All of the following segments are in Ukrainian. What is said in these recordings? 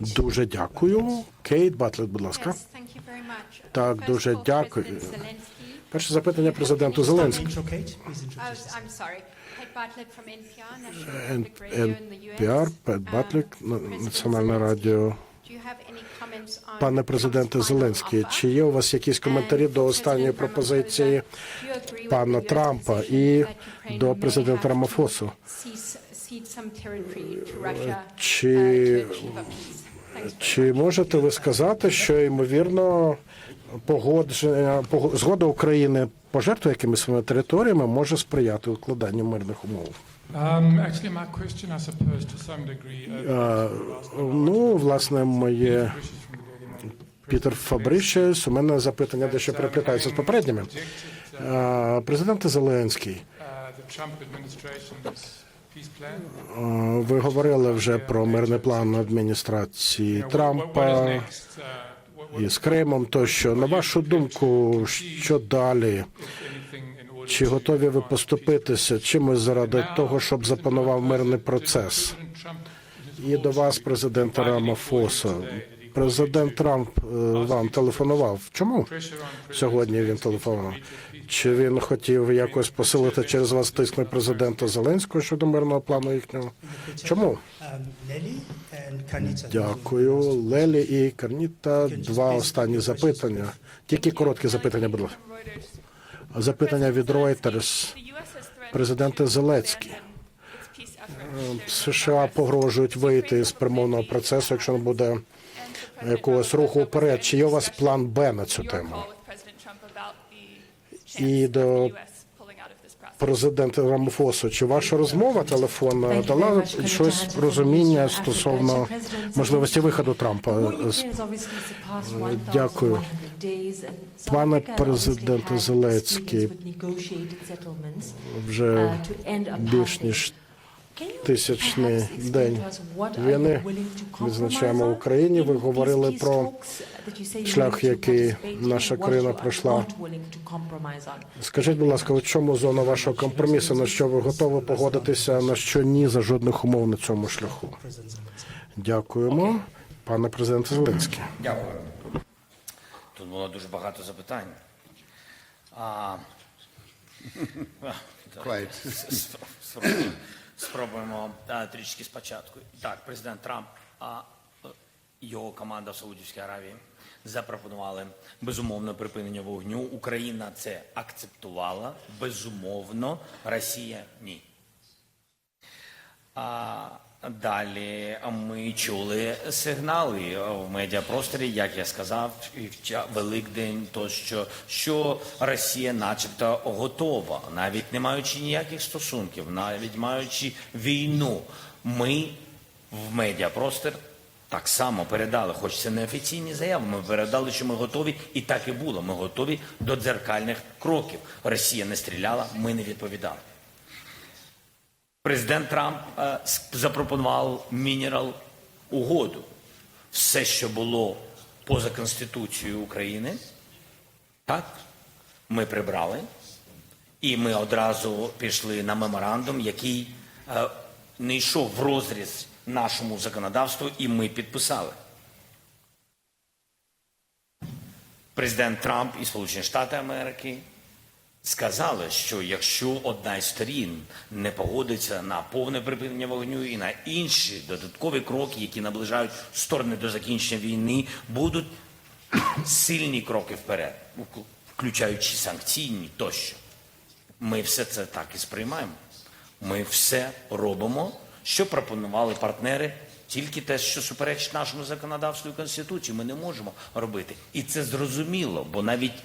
Дуже дякую. Кейт Батлет, будь ласка. Так, дуже дякую. Перше запитання президенту Зеленському. НПР, Пет Батлік, Національне радіо. Пане президенте Зеленський, чи є у вас якісь коментарі до останньої пропозиції пана Трампа і до президента Рамафосу? Чи, чи можете ви сказати, що ймовірно погодження пог- згода України пожертвує якимись своїми територіями може сприяти укладанню мирних умов? Um, uh, Ну, власне, моє. Пітер Фабрищес. У мене запитання дещо переплітаються з попередніми. Президент Зеленський, Е, ви говорили вже про мирний план адміністрації Трампа? Uh, what- із Кримом. Тощо, на вашу думку, що далі? Чи готові ви поступитися чимось заради того, щоб запанував мирний процес? І до вас, президента Рамафоса. Президент Трамп е, вам телефонував. Чому? Сьогодні він телефонував. Чи він хотів якось посилити через вас тиск на президента Зеленського щодо мирного плану їхнього? Чому? Дякую. Лелі і Карніта. Два останні запитання. Тільки короткі запитання, будь ласка. Запитання від Reuters. Президенте Зеленський. США погрожують вийти з перемовного процесу, якщо не буде якогось руху вперед. Чи є у вас план Б на цю тему? І до Президента Рамофосу, чи ваша розмова телефонна дала щось розуміння стосовно можливості виходу Трампа? з Дякую. Пане президенте Зеленський, вже більш ніж тисячний день війни відзначаємо в Україні. Ви говорили про шлях, який наша країна пройшла. Скажіть, будь ласка, у чому зона вашого компромісу? На що ви готові погодитися, на що ні за жодних умов на цьому шляху? Дякуємо, пане президенте Зеленський. Дякую. Тут було дуже багато запитань. А... Quite. Спробуємо, а, трішки спочатку. Так, президент Трамп, а е, його команда в Саудівській Аравії запропонували безумовне припинення вогню. Україна це акцептувала. Безумовно, Росія ні. А далі ми чули сигнали в медіапросторі, як я сказав, Великдень, тощо, що Росія, начебто, готова, навіть не маючи ніяких стосунків, навіть маючи війну. Ми в медіапростор так само передали, хоч це не офіційні заяви. Ми передали, що ми готові, і так і було. Ми готові до дзеркальних кроків. Росія не стріляла, ми не відповідали. Президент Трамп е, запропонував мінерал угоду. Все, що було поза Конституцією України, так, ми прибрали. І ми одразу пішли на меморандум, який е, не йшов в розріз нашому законодавству, і ми підписали. Президент Трамп і Сполучені Штати Америки сказали, що якщо одна із сторін не погодиться на повне припинення вогню і на інші додаткові кроки, які наближають сторони до закінчення війни, будуть сильні кроки вперед, включаючи санкційні тощо. Ми все це так і сприймаємо. Ми все робимо, що пропонували партнери, тільки те, що суперечить нашому законодавству і конституції, ми не можемо робити. І це зрозуміло, бо навіть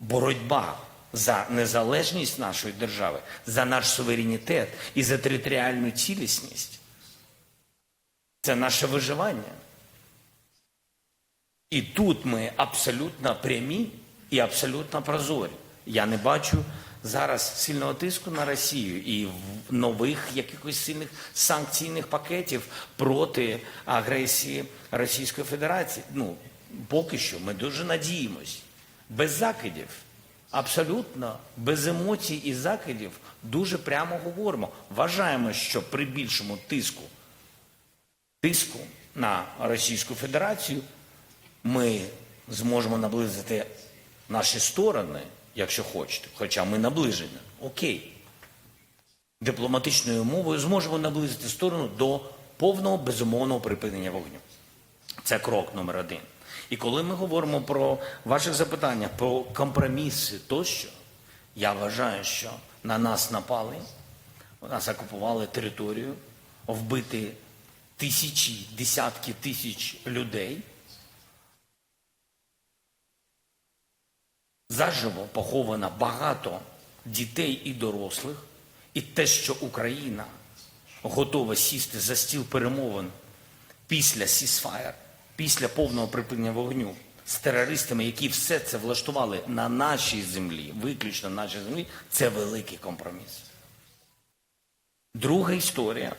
боротьба за незалежність нашої держави, за наш суверенітет і за територіальну цілісність це наше виживання. І тут ми абсолютно прямі і абсолютно прозорі. Я не бачу зараз сильного тиску на Росію і нових якихось сильних санкційних пакетів проти агресії Російської Федерації. Ну, поки що ми дуже надіємось. Без закидів, абсолютно без емоцій і закидів, дуже прямо говоримо. Вважаємо, що при більшому тиску, тиску на Російську Федерацію, ми зможемо наблизити наші сторони, якщо хочете, хоча ми наближені. Окей. Дипломатичною мовою зможемо наблизити сторону до повного безумовного припинення вогню. Це крок номер один. І коли ми говоримо про ваших запитання, про компроміси тощо, я вважаю, що на нас напали, нас окупували територію, вбити тисячі, десятки тисяч людей. Заживо поховано багато дітей і дорослих, і те, що Україна готова сісти за стіл перемовин після сісфаєр, після повного припинення вогню з терористами, які все це влаштували на нашій землі, виключно на нашій землі, це великий компроміс. Друга історія.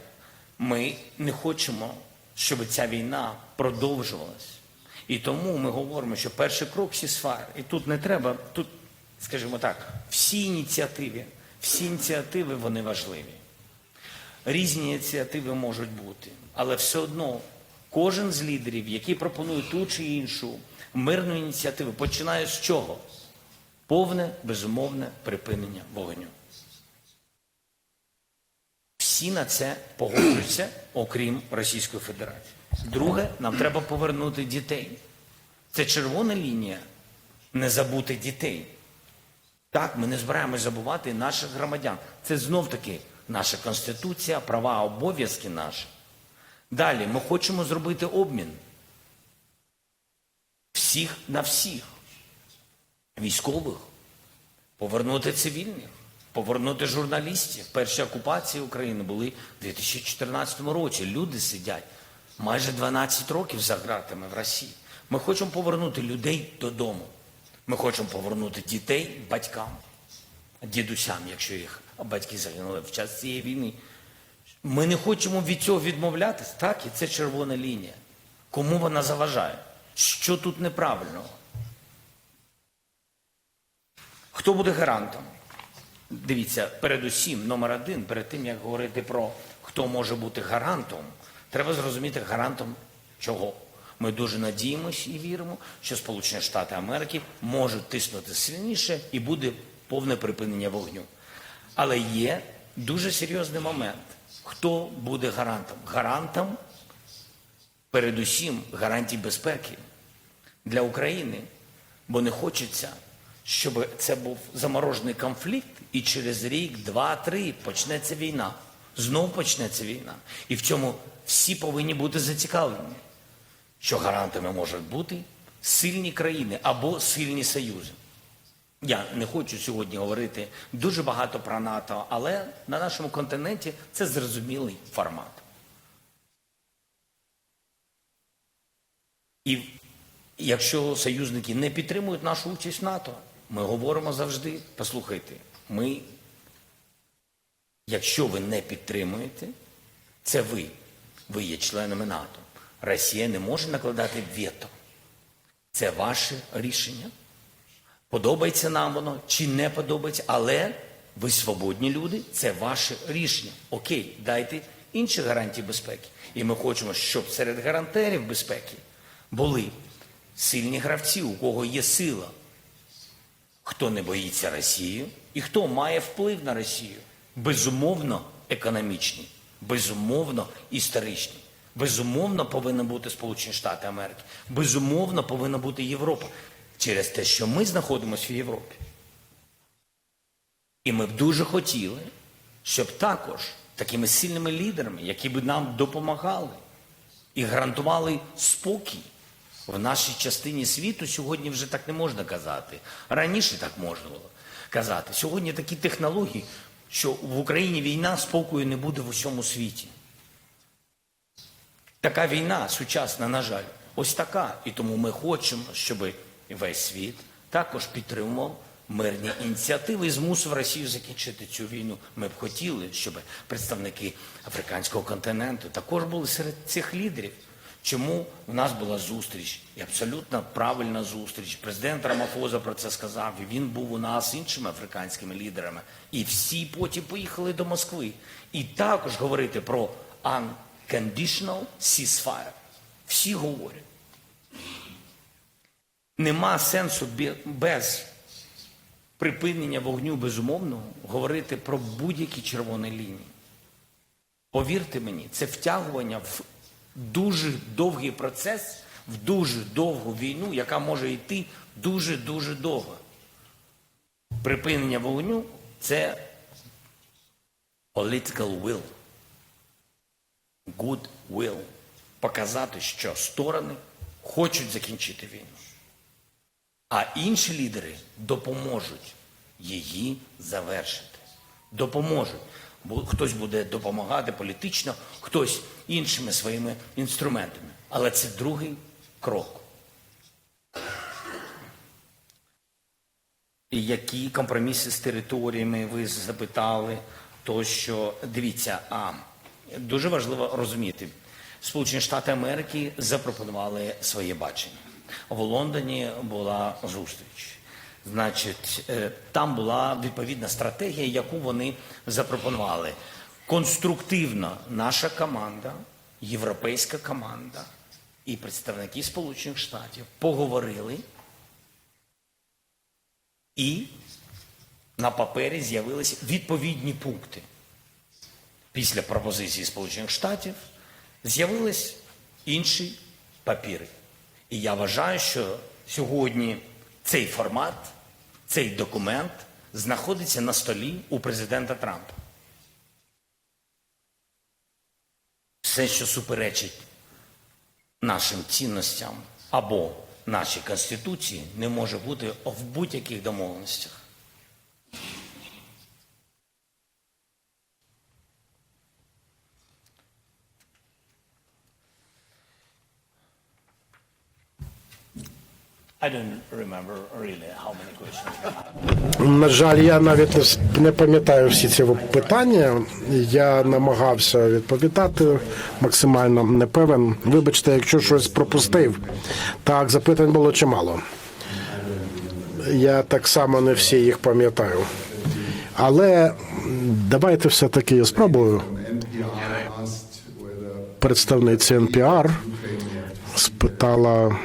Ми не хочемо, щоб ця війна продовжувалась. І тому ми говоримо, що перший крок сісфаєр. І тут не треба, тут, скажімо так, всі ініціативи, всі ініціативи вони важливі. Різні ініціативи можуть бути, але все одно кожен з лідерів, який пропонує ту чи іншу мирну ініціативу, починає з чого? Повне, безумовне припинення вогню. Всі на це погоджуються, окрім Російської Федерації. Друге, нам треба повернути дітей. Це червона лінія не забути дітей. Так, ми не збираємось забувати наших громадян. Це знов таки наша конституція, права, обов'язки наші. Далі ми хочемо зробити обмін всіх на всіх. Військових, повернути цивільних, повернути журналістів. Перші окупації України були в 2014 році. Люди сидять майже 12 років за ґратами в Росії. Ми хочемо повернути людей додому. Ми хочемо повернути дітей батькам, дідусям, якщо їх батьки загинули в час цієї війни. Ми не хочемо від цього відмовлятись, так, і це червона лінія. Кому вона заважає? Що тут неправильного? Хто буде гарантом? Дивіться, передусім, номер один, перед тим як говорити про хто може бути гарантом, треба зрозуміти гарантом чого. Ми дуже надіємось і віримо, що Сполучені Штати Америки можуть тиснути сильніше і буде повне припинення вогню. Але є дуже серйозний момент. Хто буде гарантом? Гарантом, передусім, гарантій безпеки для України, бо не хочеться, щоб це був заморожений конфлікт, і через рік, два, три почнеться війна. Знов почнеться війна. І в цьому всі повинні бути зацікавлені, що гарантами можуть бути сильні країни або сильні союзи. Я не хочу сьогодні говорити дуже багато про НАТО, але на нашому континенті це зрозумілий формат. І якщо союзники не підтримують нашу участь в НАТО, ми говоримо завжди, послухайте, ми, якщо ви не підтримуєте, це ви, ви є членами НАТО. Росія не може накладати вето. Це ваше рішення. Подобається нам воно чи не подобається, але ви свободні люди, це ваше рішення. Окей, дайте інші гарантії безпеки. І ми хочемо, щоб серед гарантерів безпеки були сильні гравці, у кого є сила, хто не боїться Росію і хто має вплив на Росію. Безумовно, економічні, безумовно, історичні. Безумовно, повинні бути Сполучені Штати Америки. Безумовно, повинна бути Європа через те, що ми знаходимося в Європі. І ми б дуже хотіли, щоб також такими сильними лідерами, які б нам допомагали і гарантували спокій в нашій частині світу, сьогодні вже так не можна казати. Раніше так можна було казати. Сьогодні такі технології, що в Україні війна спокою не буде в усьому світі. Така війна сучасна, на жаль, ось така. І тому ми хочемо, щоб весь світ також підтримував мирні ініціативи і змусив Росію закінчити цю війну. Ми б хотіли, щоб представники африканського континенту також були серед цих лідерів. Чому у нас була зустріч, і абсолютно правильна зустріч. Президент Рамафоза про це сказав. і Він був у нас іншими африканськими лідерами. І всі потім поїхали до Москви. І також говорити про unconditional ceasefire. Всі говорять. Нема сенсу без припинення вогню безумовного говорити про будь-які червоні лінії. Повірте мені, це втягування в дуже довгий процес, в дуже довгу війну, яка може йти дуже-дуже довго. Припинення вогню це political will, good will. Показати, що сторони хочуть закінчити війну. А інші лідери допоможуть її завершити. Допоможуть. Хтось буде допомагати політично, хтось іншими своїми інструментами. Але це другий крок. Які компроміси з територіями ви запитали, то що дивіться, а дуже важливо розуміти, Сполучені Штати Америки запропонували своє бачення. В Лондоні була зустріч. Значить, е, там була відповідна стратегія, яку вони запропонували. Конструктивно наша команда, європейська команда і представники Сполучених Штатів поговорили і на папері з'явилися відповідні пункти. Після пропозиції Сполучених Штатів з'явились інші папіри. І я вважаю, що сьогодні цей формат, цей документ знаходиться на столі у президента Трампа. Все, що суперечить нашим цінностям або нашій Конституції, не може бути в будь-яких домовленостях. I don't remember. На жаль, я навіть не пам'ятаю всі ці питання. Я намагався відповідати максимально не певен. Вибачте, якщо щось пропустив. Так, запитань було чимало. Я так само не всі їх пам'ятаю. Але давайте все-таки я спробую. Представниця НПР спитала,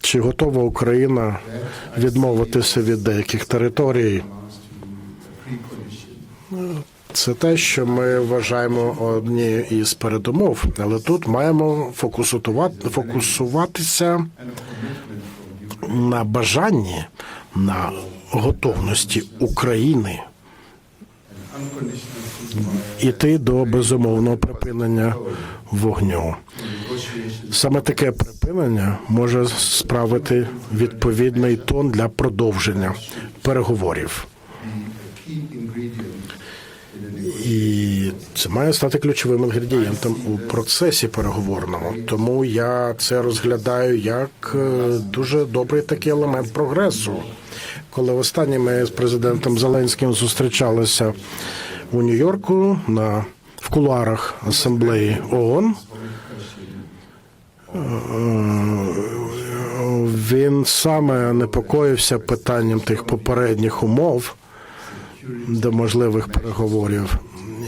чи готова Україна відмовитися від деяких територій. Це те, що ми вважаємо однією із передумов, але тут маємо фокусувати, фокусуватися на бажанні, на готовності України іти до безумовного припинення вогню. Саме таке припинення може справити відповідний тон для продовження переговорів. І це має стати ключовим інгредієнтом у процесі переговорному. Тому я це розглядаю як е, дуже добрий такий елемент прогресу. Коли востаннє ми з президентом Зеленським зустрічалися у Нью-Йорку на в кулуарах асамблеї ООН, він саме непокоївся питанням тих попередніх умов до можливих переговорів.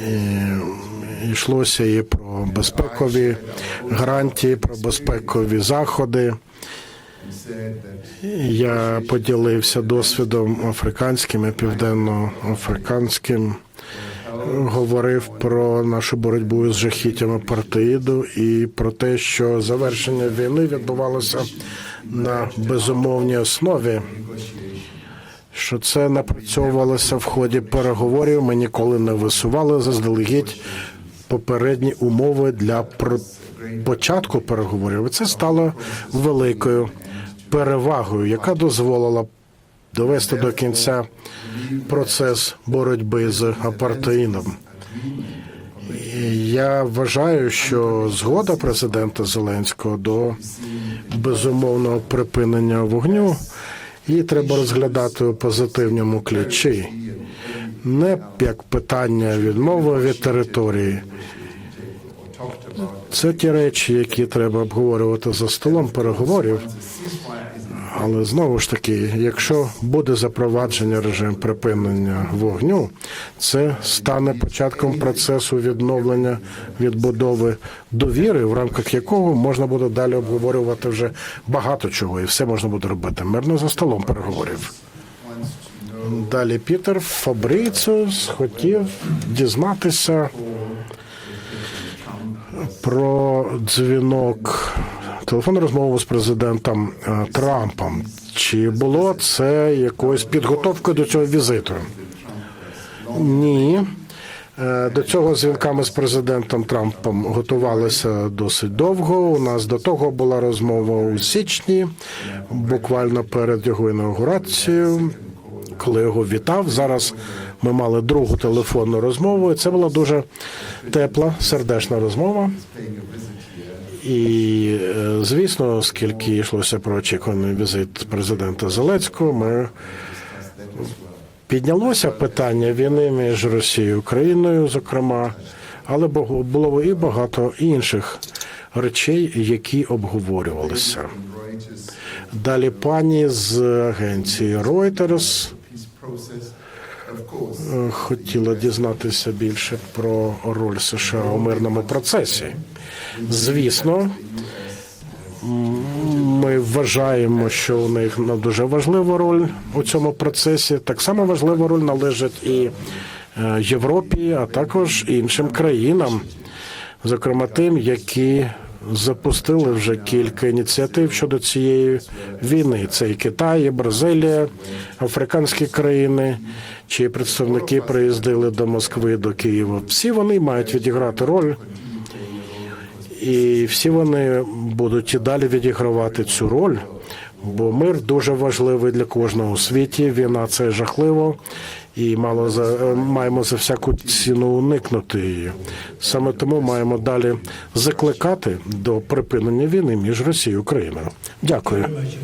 І йшлося і про безпекові гарантії, про безпекові заходи. Я поділився досвідом африканським і південноафриканським. Говорив про нашу боротьбу з жахіттями партеїду і про те, що завершення війни відбувалося на безумовній основі що це напрацьовувалося в ході переговорів. Ми ніколи не висували заздалегідь попередні умови для початку переговорів. Це стало великою перевагою, яка дозволила довести до кінця процес боротьби з апартеїдом. І Я вважаю, що згода президента Зеленського до безумовного припинення вогню її треба розглядати у позитивному ключі, не як питання відмови від території. Це ті речі, які треба обговорювати за столом переговорів. Але знову ж таки, якщо буде запровадження режим припинення вогню, це стане початком процесу відновлення відбудови довіри, в рамках якого можна буде далі обговорювати вже багато чого, і все можна буде робити мирно за столом переговорів. Далі Пітер Фабріціус хотів дізнатися про дзвінок, телефонну розмову з президентом е, Трампом. Чи було це якоюсь підготовкою до цього візиту? Ні. Е, До цього дзвінка ми з президентом Трампом готувалися досить довго. У нас до того була розмова у січні, буквально перед його інаугурацією, коли його вітав. Зараз ми мали другу телефонну розмову. і Це була дуже тепла, сердечна розмова. І, е, звісно, оскільки йшлося про очікуваний візит президента Зеленського, ми піднялося питання війни між Росією і Україною, зокрема, але бу- було і багато інших речей, які обговорювалися. Далі пані з агенції Reuters хотіла дізнатися більше про роль США у мирному процесі. Звісно, ми вважаємо, що у них дуже важлива роль у цьому процесі. Так само важлива роль належить і е, Європі, а також іншим країнам, зокрема тим, які запустили вже кілька ініціатив щодо цієї війни. Це і Китай, і Бразилія, африканські країни, чиї представники приїздили до Москви, до Києва. Всі вони мають відіграти роль. І всі вони будуть і далі відігравати цю роль, бо мир дуже важливий для кожного у світі. Війна це жахливо, і мало за маємо за всяку ціну уникнути її. Саме тому маємо далі закликати до припинення війни між Росією і Україною. Дякую.